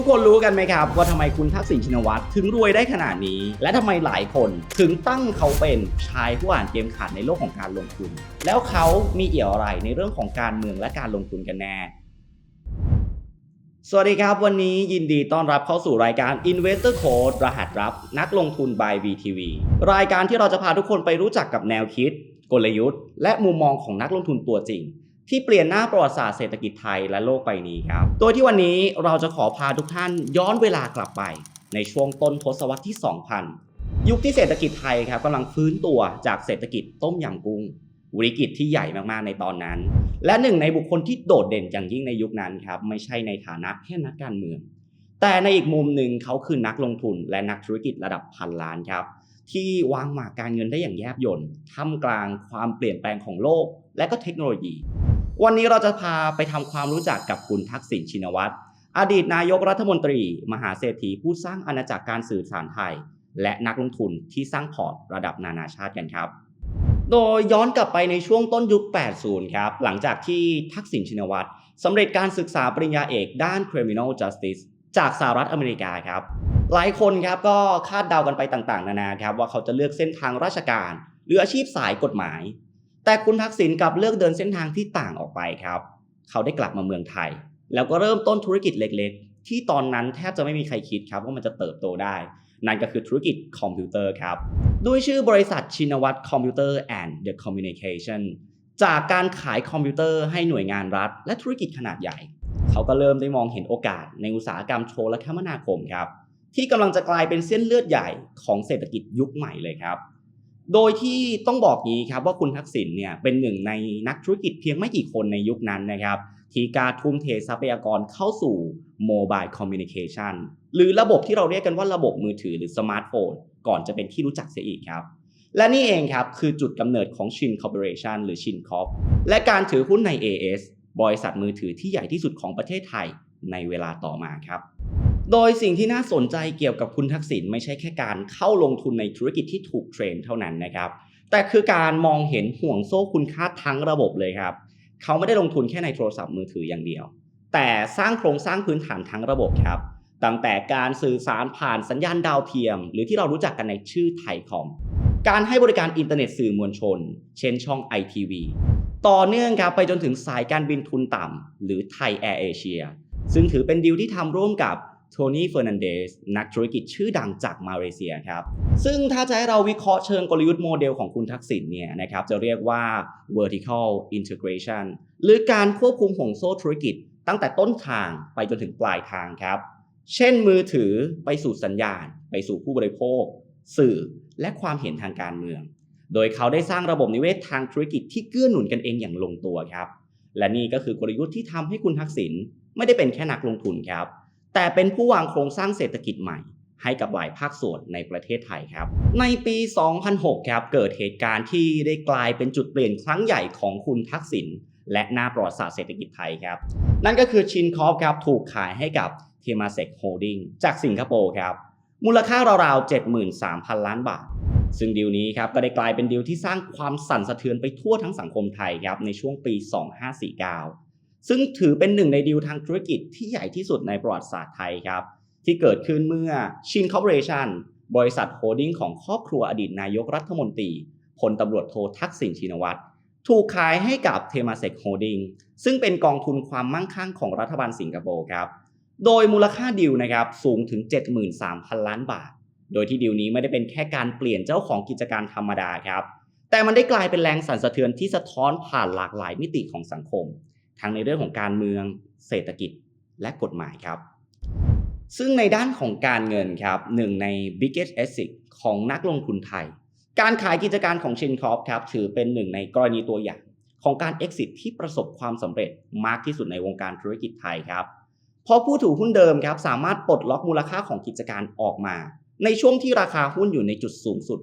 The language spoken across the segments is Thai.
ทุกคนรู้กันไหมครับ ว่าทำไมคุณทักษิณชินวัตรถึงรวยได้ขนาดนี้ และทำไมหลายคนถึงตั้งเขาเป็นชายผู้อ่านเกมขาดในโลกของการลงทุน แล้วเขามีเอี่ยวอะไรในเรื่องของการเมืองและการลงทุนกันแน่สวัสดีครับ วันนี้ยินดีต้อนรับเข้าสู่รายการ Investor Code รหัสรับนักลงทุน by VTV รายการที่เราจะพาทุกคนไปรู้จักกับแนวคิด กลยุทธ์ และมุมมองของนักลงทุนตัวจริง ที่เปลี่ยนหน้าประวัติศาสตร์เศรษฐกิจไทยและโลกใบนี้ครับ โดยที่วันนี้เราจะขอพาทุกท่านย้อนเวลากลับไป ในช่วงต้นทศวรรษที่ 2000 ยุคที่เศรษฐกิจไทยครับกำลังฟื้นตัวจากเศรษฐกิจต้มยำกุ้งวิกฤตที่ใหญ่มากๆในตอนนั้น และหนึ่งในบุคคลที่โดดเด่นอย่างยิ่งในยุคนั้นครับไม่ใช่ในฐานะแค่นักการเมือง แต่ในอีกมุมหนึ่งเขาคือนักลงทุนและนักธุรกิจระดับพันล้านครับที่วางหมากการเงินได้อย่างแยบยลท่ามกลางความเปลี่ยนแปลงของโลก และก็เทคโนโลยี วันนี้เราจะพาไปทำความรู้จักกับคุณทักษิณชินวัตร อดีตนายกรัฐมนตรี มหาเศรษฐีผู้สร้างอาณาจักรการสื่อสารไทย และนักลงทุนที่สร้างพอร์ตระดับนานาชาติกันครับ โดยย้อนกลับไปในช่วงต้นยุค 80 ครับ หลังจากที่ทักษิณชินวัตรสำเร็จการศึกษาปริญญาเอกด้าน Criminal Justice จากสหรัฐอเมริกาครับ หลายคนครับก็คาดเดากันไปต่างๆ นานาครับว่าเขาจะเลือกเส้นทางราชการ หรืออาชีพสายกฎหมาย แต่คุณทักษิณกลับเลือกเดินเส้นทางที่ต่างออกไปครับ เขาได้กลับมาเมืองไทย แล้วก็เริ่มต้นธุรกิจเล็กๆ ที่ตอนนั้นแทบจะไม่มีใครคิดครับว่ามันจะเติบโตได้ นั่นก็คือธุรกิจคอมพิวเตอร์ครับ ด้วยชื่อบริษัทชินวัตรคอมพิวเตอร์แอนด์เดอะคอมมิวนิเคชันจากการขายคอมพิวเตอร์ให้หน่วยงานรัฐ และธุรกิจขนาดใหญ่ เขาก็เริ่มได้มองเห็นโอกาสในอุตสาหกรรมโทรคมนาคมครับที่กำลังจะกลายเป็นเส้นเลือดใหญ่ของเศรษฐกิจยุคใหม่เลยครับ โดยที่ต้องบอกงี้ครับว่าคุณทักษิณเนี่ยเป็นหนึ่งในนักธุรกิจเพียงไม่กี่คนในยุคนั้นนะครับที่การทุ่มเททรัพยากรเข้าสู่ Mobile Communication หรือระบบที่เราเรียกกันว่าระบบมือถือหรือสมาร์ทโฟน ก่อนจะเป็นที่รู้จักเสียอีกครับ และนี่เองครับคือจุดกำเนิดของชินคอร์ปอเรชันหรือชินคอปและการถือหุ้นใน AS บริษัทมือถือที่ใหญ่ที่สุดของประเทศไทยในเวลาต่อมาครับ โดยสิ่งที่น่าสนใจเกี่ยวกับคุณทักษิณไม่ใช่แค่การเข้าลงทุนในธุรกิจที่ถูกเทรนเท่านั้นนะครับ แต่คือการมองเห็นห่วงโซ่คุณค่าทั้งระบบเลยครับ เขาไม่ได้ลงทุนแค่ในโทรศัพท์มือถืออย่างเดียว แต่สร้างโครงสร้างพื้นฐานทั้งระบบครับตั้งแต่การสื่อสารผ่านสัญญาณดาวเทียม หรือที่เรารู้จักกันในชื่อไทยคอม การให้บริการอินเทอร์เน็ตสื่อมวลชน เช่นช่อง ITV ต่อเนื่องครับไปจนถึงสายการบินทุนต่ำหรือไทยแอร์เอเชียซึ่งถือเป็นดีลที่ทำร่วมกับ โทนี่เฟอร์นันเดสนักธุรกิจชื่อดังจากมาเลเซียครับ ซึ่งถ้าจะให้เราวิเคราะห์เชิงกลยุทธ์โมเดลของคุณทักษิณเนี่ยนะครับจะเรียกว่า vertical integration หรือการควบคุมห่วงโซ่ธุรกิจ ตั้งแต่ต้นทางไปจนถึงปลายทางครับ เช่นมือถือไปสู่สัญญาณ ไปสู่ผู้บริโภค สื่อและความเห็นทางการเมือง โดยเขาได้สร้างระบบนิเวศทางธุรกิจที่เกื้อหนุนกันเองอย่างลงตัวครับ และนี่ก็คือกลยุทธ์ที่ทำให้คุณทักษิณไม่ได้เป็นแค่นักลงทุนครับ แต่เป็นผู้วางโครงสร้างเศรษฐกิจใหม่ ให้กับหลายภาคส่วนในประเทศไทยครับ ในปี 2006 ครับ เกิดเหตุการณ์ที่ได้กลายเป็นจุดเปลี่ยนครั้งใหญ่ของคุณทักษิณและหน้าประวัติศาสตร์เศรษฐกิจไทยครับ นั่นก็คือชินคอฟครับถูกขายให้กับเทมาเซกโฮดิ้งจากสิงคโปร์ครับ มูลค่าราวๆ 73,000 ล้านบาท ซึ่งดีลนี้ครับก็ได้กลายเป็นดีลที่สร้างความสั่นสะเทือนไปทั่วทั้งสังคมไทยครับในช่วงปี 2549 ซึ่งถือเป็นหนึ่งในดีลทางธุรกิจที่ใหญ่ที่สุดในประวัติศาสตร์ไทยครับ ที่เกิดขึ้นเมื่อชินคอร์ปอเรชันบริษัทโฮดิ้งของครอบครัวอดีตนายกรัฐมนตรีพลตำรวจโททักษิณชินวัตรถูกขายให้กับเทมาเซกโฮดิ้งซึ่งเป็นกองทุนความมั่งคั่งของรัฐบาลสิงคโปร์ครับ โดยมูลค่าดีลนะครับสูงถึง 73,000 ล้านบาท โดยที่ดีลนี้ไม่ได้เป็นแค่การเปลี่ยนเจ้าของกิจการธรรมดาครับ แต่มันได้กลายเป็นแรงสั่นสะเทือนที่สะท้อนผ่านหลากหลายมิติของสังคม ทั้งในเรื่องของการเมืองเศรษฐกิจและกฎหมายครับ ซึ่งในด้านของการเงินครับหนึ่งใน biggest asset ของนักลงทุนไทย การขายกิจการของชินคอปครับถือเป็นหนึ่งในกรณีตัวอย่างของการ exit ที่ประสบความสำเร็จมากที่สุดในวงการธุรกิจไทยครับเพราะผู้ถือหุ้นเดิมครับสามารถปลดล็อกมูลค่าของกิจการออกมา ในช่วงที่ราคาหุ้นอยู่ในจุดสูงสุด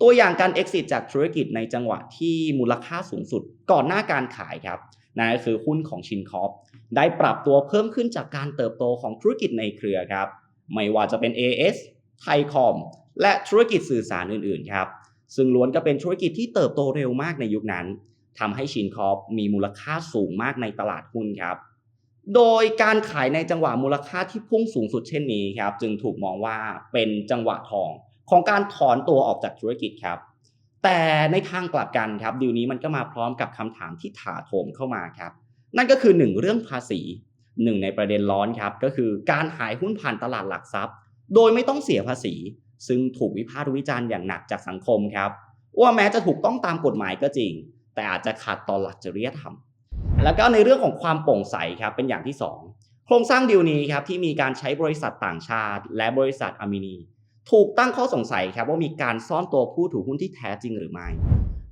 ตัวอย่างการ exit จากธุรกิจในจังหวะที่มูลค่าสูงสุด ก่อนหน้าการขายครับ นั่นก็คือหุ้นของชินคอปได้ปรับตัวเพิ่มขึ้นจากการเติบโตของธุรกิจในเครือครับ ไม่ว่าจะเป็น AS ไทยคอมและธุรกิจสื่อสารอื่นๆครับ ซึ่งล้วนก็เป็นธุรกิจที่เติบโตเร็วมากในยุคนั้นทำให้ชินคอปมีมูลค่าสูงมากในตลาดหุ้นครับโดยการขายในจังหวะมูลค่าที่พุ่งสูงสุดเช่นนี้ครับ จึงถูกมองว่าเป็นจังหวะทองของการถอนตัวออกจากธุรกิจครับ แต่ในทางกลับกันครับดีลนี้มันก็มาพร้อมกับคำถามที่ถาโถมเข้ามาครับ นั่นก็คือหนึ่งเรื่องภาษีหนึ่งในประเด็นร้อนครับก็คือการขายหุ้นผ่านตลาดหลักทรัพย์ โดยไม่ต้องเสียภาษี ซึ่งถูกวิพากษ์วิจารณ์อย่างหนักจากสังคมครับ ว่าแม้จะถูกต้องตามกฎหมายก็จริง แต่อาจจะขัดต่อหลักจริยธรรม แล้วก็ในเรื่องของความโปร่งใสครับเป็นอย่างที่ 2 โครงสร้างดีลนี้ครับที่มีการใช้บริษัทต่างชาติ และบริษัทอามินี ถูกตั้งข้อสงสัยครับว่ามีการซ่อนตัวผู้ถือหุ้นที่แท้จริงหรือไม่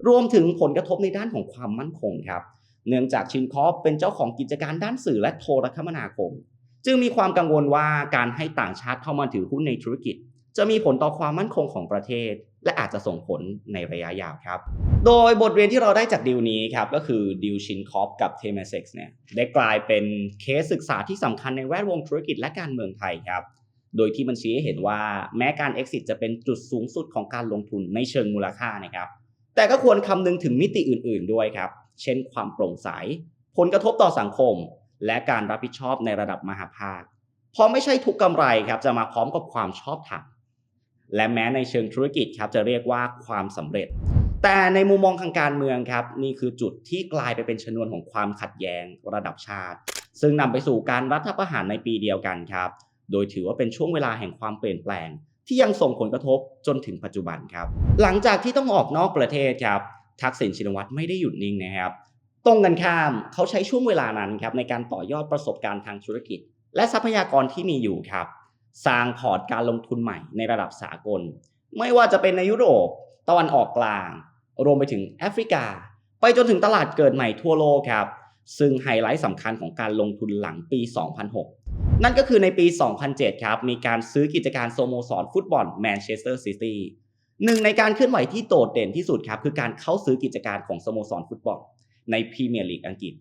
รวมถึงผลกระทบในด้านของความมั่นคงครับ เนื่องจากชินคอปเป็นเจ้าของกิจการด้านสื่อและโทรคมนาคม จึงมีความกังวลว่าการให้ต่างชาติเข้ามาถือหุ้นในธุรกิจ จะมีผลต่อความมั่นคงของประเทศ และอาจจะส่งผลในระยะยาวครับ โดยบทเรียนที่เราได้จากดีลนี้ครับก็คือดีลชินคอปกับเทมเซ็กเนี่ยได้กลายเป็นเคสศึกษาที่สำคัญในแวดวงธุรกิจและการเมืองไทยครับ โดยที่มันชี้ให้เห็นว่าแม้การ exit จะเป็นจุดสูงสุดของการลงทุนในเชิงมูลค่านะครับ แต่ก็ควรคำนึงถึงมิติอื่น ๆ ด้วยครับ เช่น ความโปร่งใส ผลกระทบต่อสังคม และการรับผิดชอบในระดับมหาภาค เพราะไม่ใช่ทุกกำไรครับจะมาพร้อมกับความชอบธรรม และแม้ในเชิงธุรกิจครับจะเรียกว่าความสำเร็จ แต่ในมุมมองทางการเมืองครับนี่คือจุดที่กลายไปเป็นชนวนของความขัดแย้งระดับชาติ ซึ่งนำไปสู่การรัฐประหารในปีเดียวกันครับ โดยถือว่าเป็นช่วงเวลาแห่งความเปลี่ยนแปลง ที่ยังส่งผลกระทบจนถึงปัจจุบันครับ หลังจากที่ต้องออกนอกประเทศครับ ทักษิณชินวัตรไม่ได้หยุดนิ่งนะครับ ตรงกันข้ามเขาใช้ช่วงเวลานั้นครับในการต่อยอดประสบการณ์ทางธุรกิจ และทรัพยากรที่มีอยู่ครับ สร้างพอร์ตการลงทุนใหม่ในระดับสากล ไม่ว่าจะเป็นในยุโรป ตะวันออกกลาง รวมไปถึงแอฟริกา ไปจนถึงตลาดเกิดใหม่ทั่วโลกครับซึ่งไฮไลท์สำคัญของการลงทุนหลังปี 2006 นั่นก็คือในปี 2007 ครับ มีการซื้อกิจการสโมสรฟุตบอลแมนเชสเตอร์ซิตี้หนึ่งในการเคลื่อนไหวที่โดดเด่นที่สุดครับ คือการเข้าซื้อกิจการของสโมสรฟุตบอลในพรีเมียร์ลีกอังกฤษ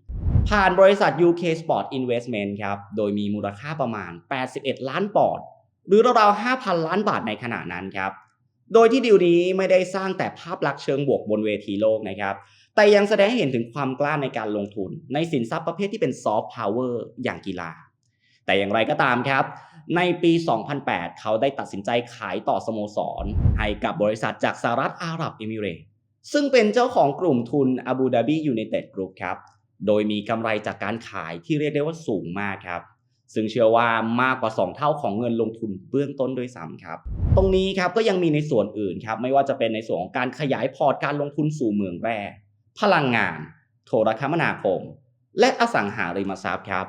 ผ่านบริษัท UK Sport Investment ครับ โดยมีมูลค่าประมาณ 81 ล้านปอนด์หรือราวๆ 5,000 ล้านบาทในขณะนั้นครับ โดยที่ดีลนี้ไม่ได้สร้างแต่ภาพลักษณ์เชิงบวกบนเวทีโลกนะครับ แต่ยังแสดงให้เห็นถึงความกล้าในการลงทุน ในสินทรัพย์ประเภทที่เป็นซอฟต์พาวเวอร์อย่างกีฬา แต่อย่างไรก็ตามครับ ในปี 2008 เขาได้ตัดสินใจขายต่อสโมสร ให้กับบริษัทจากสหรัฐอาหรับเอมิเรตส์ซึ่งเป็นเจ้าของกลุ่มทุนอาบูดาบียู i นเต็ดกรุ๊ปครับ โดยมีกำไรจากการขายที่เรียกได้ว่าสูงมากครับซึ่งเชื่อว่ามากกว่า 2 เท่าของเงินลงทุนเบื้องต้นด้วยซ้ำครับ ตรงนี้ครับก็ยังมีในส่วนอื่นครับ ไม่ว่าจะเป็นในส่วนของการขยายพอร์ตการลงทุนสู่เมืองแร่ พลังงาน โทรคมนาคม และอสังหาริมทรัพย์ครับ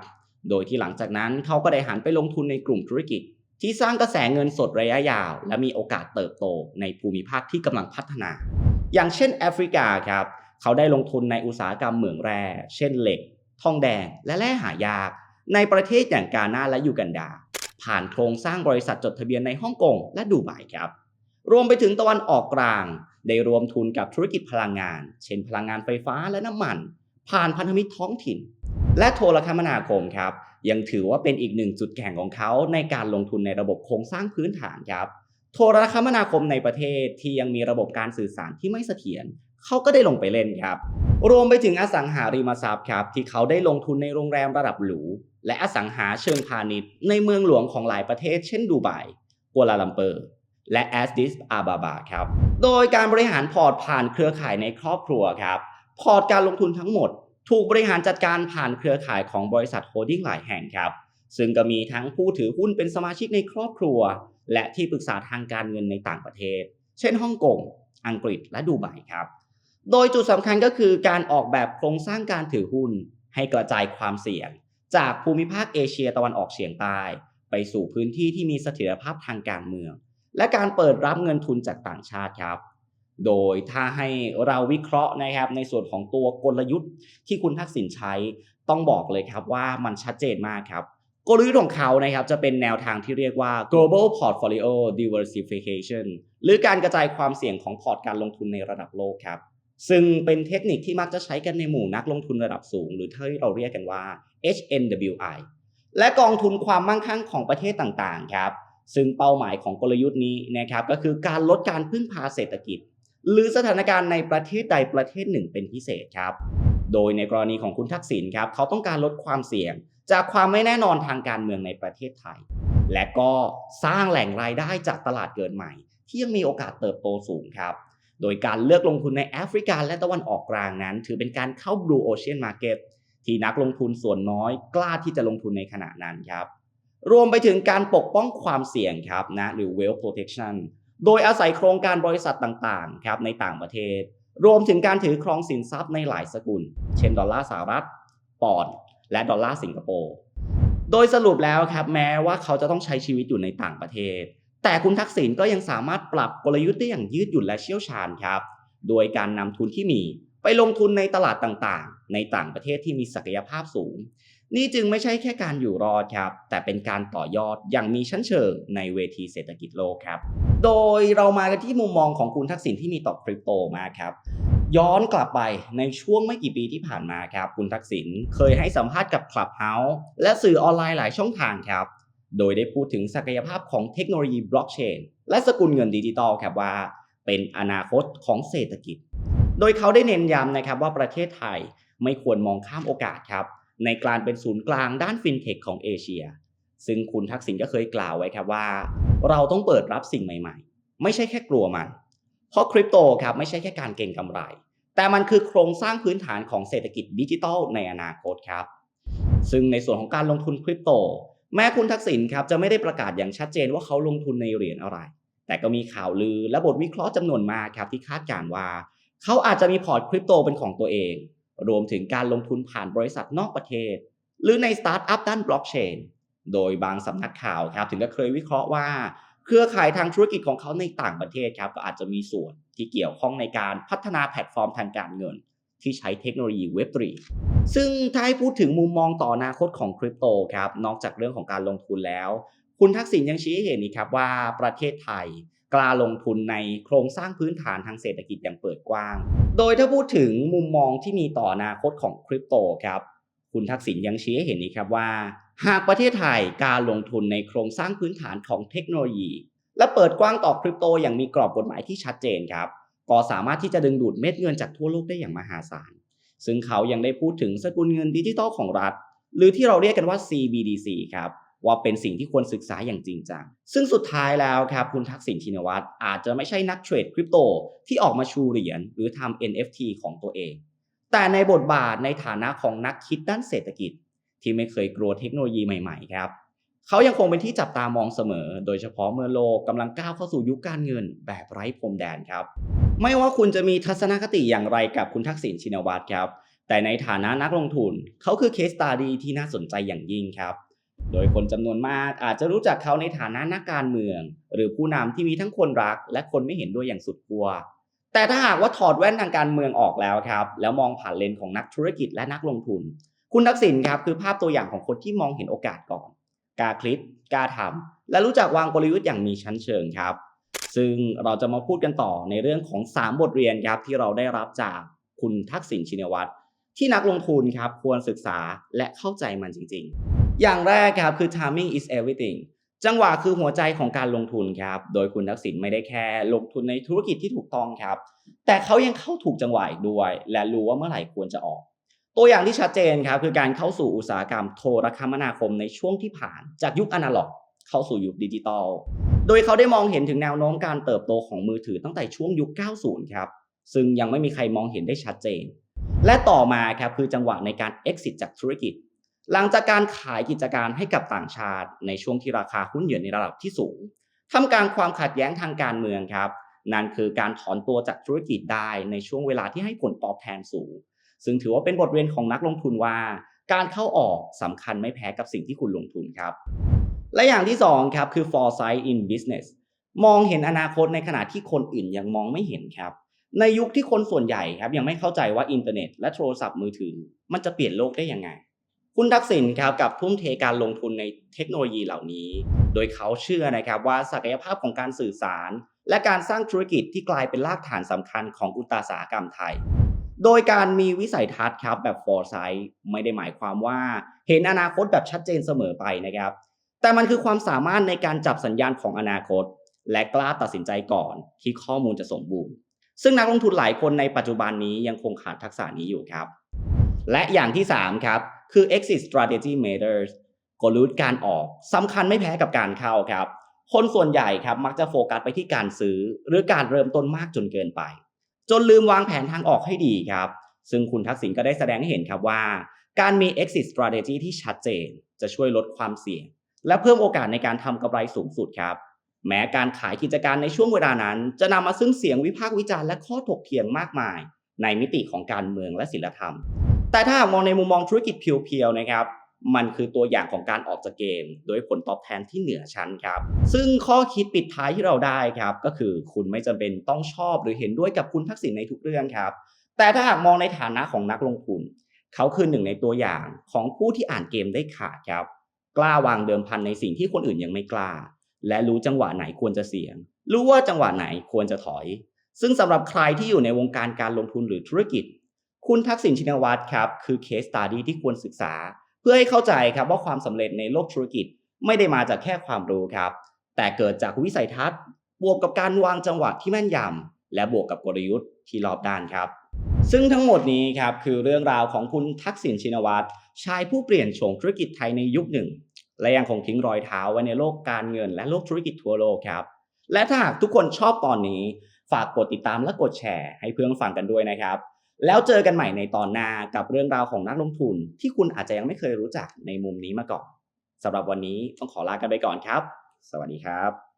โดยที่หลังจากนั้นเขาก็ได้หันไปลงทุนในกลุ่มธุรกิจ ที่สร้างกระแสเงินสดระยะยาว และมีโอกาสเติบโตในภูมิภาคที่กำลังพัฒนา อย่างเช่นแอฟริกาครับเขาได้ลงทุนในอุตสาหกรรมเหมืองแร่เช่นเหล็ก ทองแดง และแร่หายาก ในประเทศอย่างกานาและยูกันดา ผ่านโครงสร้างบริษัทจดทะเบียนในฮ่องกงและดูไบครับรวมไปถึงตะวันออกกลาง ได้รวมทุนกับธุรกิจพลังงาน เช่นพลังงานไฟฟ้าและน้ำมัน ผ่านพันธมิตรท้องถิ่น และโทรคมนาคมครับยังถือว่าเป็นอีกหนึ่งจุดแข่งของเขาในการลงทุนในระบบโครงสร้างพื้นฐานครับ โทรคมนาคมในประเทศที่ยังมีระบบการสื่อสารที่ไม่เสถียรเขาก็ได้ลงไปเล่นครับ รวมไปถึงอสังหาริมทรัพย์ครับที่เขาได้ลงทุนในโรงแรมระดับหรู และอสังหาเชิงพาณิชย์ ในเมืองหลวงของหลายประเทศ เช่นดูไบกัวลาลัมเปอร์และแอสดิสอาบาบาครับ โดยการบริหารพอร์ตผ่านเครือข่ายในครอบครัวครับ พอร์ตการลงทุนทั้งหมด ถูกบริหารจัดการผ่านเครือข่ายของบริษัทโฮลดิ้งหลายแห่งครับ ซึ่งก็มีทั้งผู้ถือหุ้นเป็นสมาชิกในครอบครัว และที่ปรึกษาทางการเงินในต่างประเทศ เช่นฮ่องกง อังกฤษ และดูไบครับ โดยจุดสำคัญก็คือการออกแบบโครงสร้างการถือหุ้น ให้กระจายความเสี่ยง จากภูมิภาคเอเชียตะวันออกเฉียงใต้ ไปสู่พื้นที่ที่มีเสถียรภาพทางการเมือง และการเปิดรับเงินทุนจากต่างชาติครับ โดยถ้าให้เราวิเคราะห์นะครับ ในส่วนของตัวกลยุทธ์ที่คุณทักษิณใช้ต้องบอกเลยครับว่ามันชัดเจนมากครับกลยุทธ์ของเขานะครับจะเป็นแนวทางที่เรียกว่า global portfolio diversification หรือการกระจายความเสี่ยงของพอร์ตการลงทุนในระดับโลกครับ ซึ่งเป็นเทคนิคที่มักจะใช้กันในหมู่นักลงทุนระดับสูง หรือที่เราเรียกกันว่า HNWI และกองทุนความมั่งคั่งของประเทศต่างๆครับ ซึ่งเป้าหมายของกลยุทธ์นี้นะครับก็คือการลดการพึ่งพาเศรษฐกิจ หรือสถานการณ์ในประเทศใดประเทศหนึ่งเป็นพิเศษครับ โดยในกรณีของคุณทักษิณครับ เขาต้องการลดความเสี่ยง จากความไม่แน่นอนทางการเมืองในประเทศไทย และก็สร้างแหล่งรายได้จากตลาดเกิดใหม่ ที่ยังมีโอกาสเติบโตสูงครับ โดยการเลือกลงทุนในแอฟริกาและตะวันออกกลางนั้น ถือเป็นการเข้า Blue Ocean Market ที่นักลงทุนส่วนน้อยกล้าที่จะลงทุนในขณะนั้นครับ รวมไปถึงการปกป้องความเสี่ยงครับนะหรือ wealth protection โดยอาศัยโครงการบริษัทต่างๆครับในต่างประเทศ รวมถึงการถือครองสินทรัพย์ในหลายสกุล เช่นดอลลาร์สหรัฐ ปอนด์และดอลลาร์สิงคโปร์ โดยสรุปแล้วครับแม้ว่าเขาจะต้องใช้ชีวิตอยู่ในต่างประเทศ แต่คุณทักษิณก็ยังสามารถปรับกลยุทธ์ได้อย่างยืดหยุ่นและเชี่ยวชาญครับ โดยการนำทุนที่มีไปลงทุนในตลาดต่างๆ ในต่างประเทศที่มีศักยภาพสูง นี่จึงไม่ใช่แค่การอยู่รอดครับ แต่เป็นการต่อยอดอย่างมีชั้นเชิงในเวทีเศรษฐกิจโลกครับ โดยเรามากันที่มุมมองของคุณทักษิณที่มีต่อคริปโตมาครับย้อนกลับไปในช่วงไม่กี่ปีที่ผ่านมาครับ คุณทักษิณเคยให้สัมภาษณ์กับ Clubhouse และสื่อออนไลน์หลายช่องทางครับ โดยได้พูดถึงศักยภาพของเทคโนโลยีบล็อกเชนและสกุลเงินดิจิตอลครับว่า เป็นอนาคตของเศรษฐกิจ โดยเขาได้เน้นย้ำนะครับว่าประเทศไทยไม่ควรมองข้ามโอกาสครับ ในการเป็นศูนย์กลางด้านฟินเทคของเอเชีย ซึ่งคุณทักษิณก็เคยกล่าวไว้ครับว่า เราต้องเปิดรับสิ่งใหม่ๆ ไม่ใช่แค่กลัวมัน เพราะคริปโตครับไม่ใช่แค่การเก็งกำไร แต่มันคือโครงสร้างพื้นฐานของเศรษฐกิจดิจิทัลในอนาคตครับ ซึ่งในส่วนของการลงทุนคริปโต แม้คุณทักษิณครับจะไม่ได้ประกาศอย่างชัดเจนว่าเขาลงทุนในเหรียญอะไร แต่ก็มีข่าวลือและบทวิเคราะห์จำนวนมากครับที่คาดการณ์ว่า เขาอาจจะมีพอร์ตคริปโตเป็นของตัวเอง รวมถึงการลงทุนผ่านบริษัทนอกประเทศ หรือในสตาร์ทอัพด้านบล็อกเชนโดยบางสำนักข่าวครับถึงก็เคยวิเคราะห์ว่า เครือข่ายทางธุรกิจของเขาในต่างประเทศครับก็อาจจะมีส่วนที่เกี่ยวข้องในการพัฒนาแพลตฟอร์มทางการเงิน ที่ใช้เทคโนโลยีเว็บ3ซึ่งถ้าให้พูดถึงมุมมองต่ออนาคตของคริปโตครับนอกจากเรื่องของการลงทุนแล้ว คุณทักษิณยังชี้ให้เห็นอีกครับว่าประเทศไทย กล้าลงทุนในโครงสร้างพื้นฐานทางเศรษฐกิจอย่างเปิดกว้าง โดยถ้าพูดถึงมุมมองที่มีต่ออนาคตของคริปโตครับคุณทักษิณยังชี้ให้เห็นอีกครับว่า หากประเทศไทยการลงทุนในโครงสร้างพื้นฐานของเทคโนโลยี และเปิดกว้างต่อคริปโตอย่างมีกรอบกฎหมายที่ชัดเจนครับก็สามารถที่จะดึงดูดเม็ดเงินจากทั่วโลกได้อย่างมหาศาล ซึ่งเขายังได้พูดถึงสกุลเงินดิจิตอลของรัฐ หรือที่เราเรียกกันว่า CBDC ครับ ว่าเป็นสิ่งที่ควรศึกษาอย่างจริงจัง ซึ่งสุดท้ายแล้วครับคุณทักษิณชินวัตรอาจจะไม่ใช่นักเทรดคริปโตที่ออกมาชูเหรียญหรือทำ NFT ของตัวเอง แต่ในบทบาทในฐานะของนักคิดด้านเศรษฐกิจ ที่ไม่เคยกลัวเทคโนโลยีใหม่ๆครับเขายังคงเป็นที่จับตามองเสมอ โดยเฉพาะเมื่อโลกกำลังก้าวเข้าสู่ยุคการเงินแบบไร้พรมแดนครับ ไม่ว่าคุณจะมีทัศนคติอย่างไรกับคุณทักษิณชินวัตรครับ แต่ในฐานะนักลงทุนเขาคือเคสตาดีที่น่าสนใจอย่างยิ่งครับ โดยคนจำนวนมากอาจจะรู้จักเขาในฐานะนักการเมือง หรือผู้นำที่มีทั้งคนรัก และคนไม่เห็นด้วยอย่างสุดขั้วแต่ถ้าหากว่าถอดแว่นทางการเมืองออกแล้วครับ แล้วมองผ่านเลนของนักธุรกิจและนักลงทุน คุณทักษิณครับคือภาพตัวอย่างของคนที่มองเห็นโอกาสก่อนกล้าคิดกล้าทำและรู้จักวางกลยุทธ์อย่างมีชั้นเชิงครับ ซึ่งเราจะมาพูดกันต่อในเรื่องของ 3 บทเรียนครับที่เราได้รับจากคุณทักษิณชินวัตรที่นักลงทุนครับควรศึกษาและเข้าใจมันจริง ๆ อย่างแรกครับคือ timing is everything จังหวะคือหัวใจของการลงทุนครับ โดยคุณทักษิณไม่ได้แค่ลงทุนในธุรกิจที่ถูกต้องครับ แต่เขายังเข้าถูกจังหวะอีกด้วย และรู้ว่าเมื่อไหร่ควรจะออก ตัวอย่างที่ชัดเจนครับคือการเข้าสู่อุตสาหกรรมโทรคมนาคมในช่วงที่ผ่าน จากยุคอนาล็อก เข้าสู่ยุคดิจิตอล โดยเขาได้มองเห็นถึงแนวโน้มการเติบโตของมือถือตั้งแต่ช่วงยุค 90 ครับ ซึ่งยังไม่มีใครมองเห็นได้ชัดเจน และต่อมาครับคือจังหวะในการ exit จากธุรกิจ หลังจากการขายกิจการให้กับต่างชาติ ในช่วงที่ราคาหุ้นอยู่ในระดับที่สูงทำการความขัดแย้งทางการเมืองครับ นั่นคือการถอนตัวจากธุรกิจได้ในช่วงเวลาที่ให้ผลตอบแทนสูง ซึ่งถือว่าเป็นบทเรียนของนักลงทุนว่า การเข้าออกสำคัญไม่แพ้กับสิ่งที่คุณลงทุนครับ และอย่างที่2ครับคือ foresight in business มองเห็นอนาคตในขณะที่คนอื่นยังมองไม่เห็นครับ ในยุคที่คนส่วนใหญ่ครับยังไม่เข้าใจว่าอินเทอร์เน็ต และโทรศัพท์มือถือ มันจะเปลี่ยนโลกได้ยังไง คุณทักษิณครับกับทุ่มเทการลงทุนในเทคโนโลยีเหล่านี้ โดยเขาเชื่อนะครับว่าศักยภาพของการสื่อสาร และการสร้างธุรกิจที่กลายเป็นรากฐานสำคัญของอุตสาหกรรมไทย โดยการมีวิสัยทัศน์ครับแบบ foresight ไม่ได้หมายความว่าเห็นอนาคตแบบชัดเจนเสมอไปนะครับ แต่มันคือความสามารถในการจับสัญญาณของอนาคต และกล้าตัดสินใจก่อนที่ข้อมูลจะสมบูรณ์ ซึ่งนักลงทุนหลายคนในปัจจุบันนี้ยังคงขาดทักษะนี้อยู่ครับ และอย่างที่ 3 ครับ คือ exit strategy matters กลยุทธ์การออกสำคัญไม่แพ้กับการเข้าครับ คนส่วนใหญ่ครับมักจะโฟกัสไปที่การซื้อ หรือการเริ่มต้นมากจนเกินไป จนลืมวางแผนทางออกให้ดีครับ ซึ่งคุณทักษิณก็ได้แสดงให้เห็นครับว่า การมี exit strategy ที่ชัดเจน จะช่วยลดความเสี่ยง และเพิ่มโอกาสในการทำกำไรสูงสุดครับ แม้การขายกิจการในช่วงเวลานั้น จะนำมาซึ่งเสียงวิพากษ์วิจารณ์และข้อถกเถียงมากมาย ในมิติของการเมืองและศิลธรรม แต่ถ้ามองในมุมมองธุรกิจเพียวๆนะครับมันคือตัวอย่างของการออกจากเกม โดยผลตอบแทนที่เหนือชั้นครับ ซึ่งข้อคิดปิดท้ายที่เราได้ครับ ก็คือคุณไม่จำเป็นต้องชอบหรือเห็นด้วยกับคุณทักษิณในทุกเรื่องครับ แต่ถ้าหากมองในฐานะของนักลงทุน เขาคือหนึ่งในตัวอย่างของผู้ที่อ่านเกมได้ขาดครับ กล้าวางเดิมพันในสิ่งที่คนอื่นยังไม่กล้า และรู้จังหวะไหนควรจะเสี่ยง รู้ว่าจังหวะไหนควรจะถอย ซึ่งสำหรับใครที่อยู่ในวงการการลงทุนหรือธุรกิจ คุณทักษิณชินวัตรครับคือเคสต u d ดี้ที่ควรศึกษา เพื่อให้เข้าใจครับว่าความสำเร็จในโลกธุรกิจไม่ได้มาจากแค่ความรู้ครับ แต่เกิดจากวิสัยทัศน์ บวกกับการวางจังหวะที่แม่นยำและบวกกับกลยุทธ์ที่รอบด้านครับ ซึ่งทั้งหมดนี้ครับคือเรื่องราวของคุณทักษิณชินวัตรชายผู้เปลี่ยนโฉมธุรกิจไทยในยุคหนึ่ง และยังคงทิ้งรอยเท้าไว้ในโลกการเงิน และโลกธุรกิจทั่วโลกครับ และถ้าหากทุกคนชอบตอนนี้ ฝากกดติดตามและกดแชร์ให้เพื่อนฟังกันด้วยนะครับ แล้วเจอกันใหม่ในตอนหน้ากับเรื่องราวของนักลงทุน ที่คุณอาจจะยังไม่เคยรู้จักในมุมนี้มาก่อนสำหรับวันนี้ต้องขอลากันไปก่อนครับ สวัสดีครับ